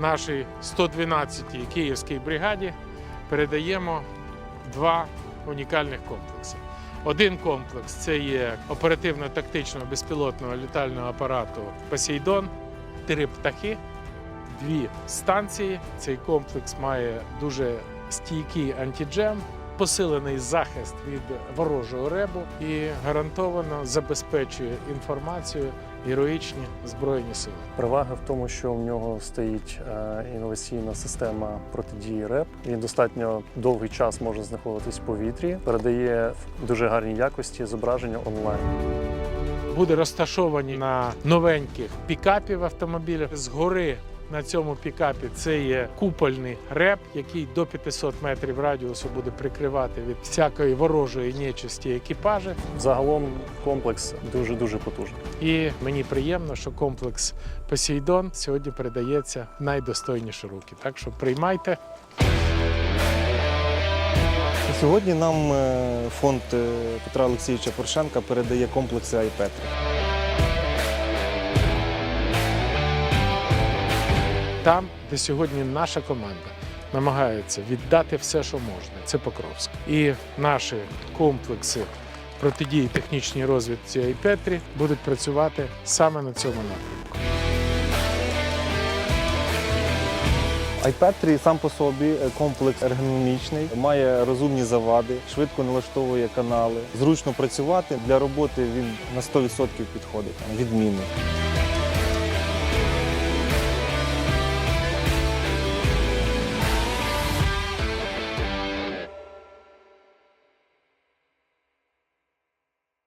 нашій 112-й Київській бригаді передаємо два унікальних комплекси. Один комплекс це є оперативно-тактичного безпілотного літального апарату Посейдон, три птахи, дві станції. Цей комплекс має дуже стійкий антиджем, посилений захист від ворожого ребу і гарантовано забезпечує інформацію героїчні збройні сили. Перевага в тому, що в нього стоїть е, інноваційна система протидії РЕП. Він достатньо довгий час може знаходитись в повітрі, передає в дуже гарній якості зображення онлайн. буде розташовані на новеньких пікапів автомобілях. Згори на цьому пікапі це є купольний реп, який до 500 метрів радіусу буде прикривати від всякої ворожої нечисті екіпажі. Загалом комплекс дуже дуже потужний. І мені приємно, що комплекс Посейдон сьогодні передається в найдостойніші руки. Так що приймайте. Сьогодні нам е, фонд е, Петра Олексійовича Порошенка передає комплекси iPetri. Там, де сьогодні наша команда намагається віддати все, що можна, це Покровськ. І наші комплекси протидії технічній розвідці Айпетрі будуть працювати саме на цьому напрямку. iPetri сам по собі е, комплекс ергономічний, має розумні завади, швидко налаштовує канали, зручно працювати. Для роботи він на 100% підходить, відмінно.